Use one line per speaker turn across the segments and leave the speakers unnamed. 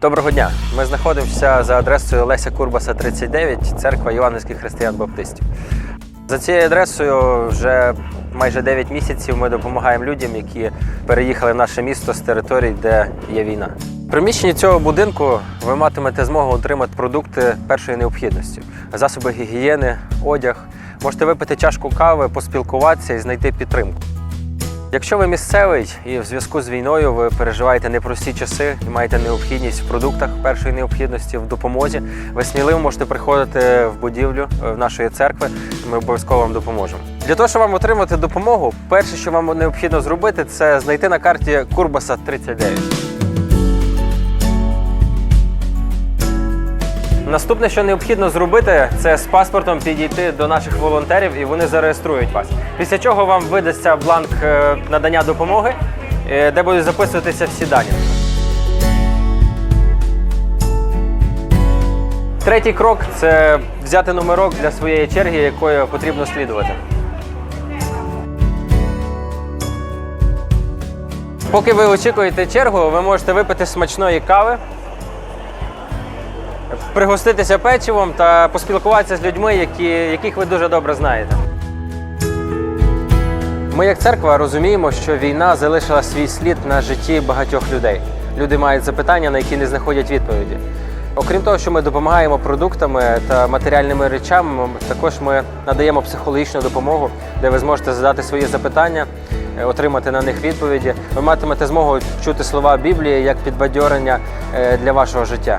Доброго дня. Ми знаходимося за адресою Леся Курбаса, 39, церква Івангельських християн-баптистів. За цією адресою вже майже 9 місяців ми допомагаємо людям, які переїхали в наше місто з територій, де є війна. В приміщенні цього будинку ви матимете змогу отримати продукти першої необхідності, засоби гігієни, одяг. Можете випити чашку кави, поспілкуватися і знайти підтримку. Якщо ви місцевий і в зв'язку з війною ви переживаєте непрості часи і маєте необхідність в продуктах першої необхідності в допомозі, ви сміливо можете приходити в будівлю е, в нашої церкви. Ми обов'язково вам допоможемо. Для того, щоб вам отримати допомогу, перше, що вам необхідно зробити, це знайти на карті Курбаса 39. Наступне, що необхідно зробити, це з паспортом підійти до наших волонтерів і вони зареєструють вас. Після чого вам видасться бланк е, надання допомоги, е, де будуть записуватися всі дані. Третій крок це взяти номерок для своєї черги, якою потрібно слідувати. Поки ви очікуєте чергу, ви можете випити смачної кави, пригоститися печивом та поспілкуватися з людьми, які, яких ви дуже добре знаєте. Ми, як церква, розуміємо, що війна залишила свій слід на житті багатьох людей. Люди мають запитання, на які не знаходять відповіді. Окрім того, що ми допомагаємо продуктами та матеріальними речами, також ми надаємо психологічну допомогу, де ви зможете задати свої запитання, е, отримати на них відповіді. Ви матимете змогу чути слова Біблії як підбадьорення е, для вашого життя.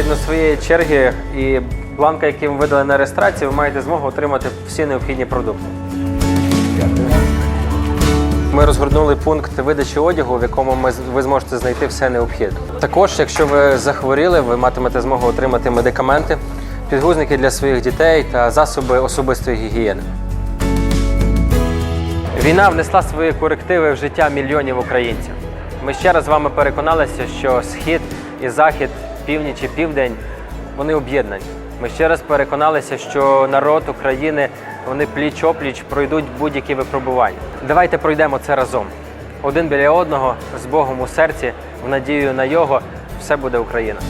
Згідно своєї черги і бланка, який ви видали на реєстрацію, ви маєте змогу отримати всі необхідні продукти. Ми розгорнули пункт видачі одягу, в якому ми, ви зможете знайти все необхідне. Також, якщо ви захворіли, ви матимете змогу отримати медикаменти, підгузники для своїх дітей та засоби особистої гігієни. Війна внесла свої корективи в життя мільйонів українців. Ми ще раз з вами переконалися, що схід і захід, північ і південь вони об'єднані. Ми ще раз переконалися, що народ України вони пліч опліч пройдуть будь-які випробування. Давайте пройдемо це разом. Один біля одного з Богом у серці, в надію на його, все буде Україна.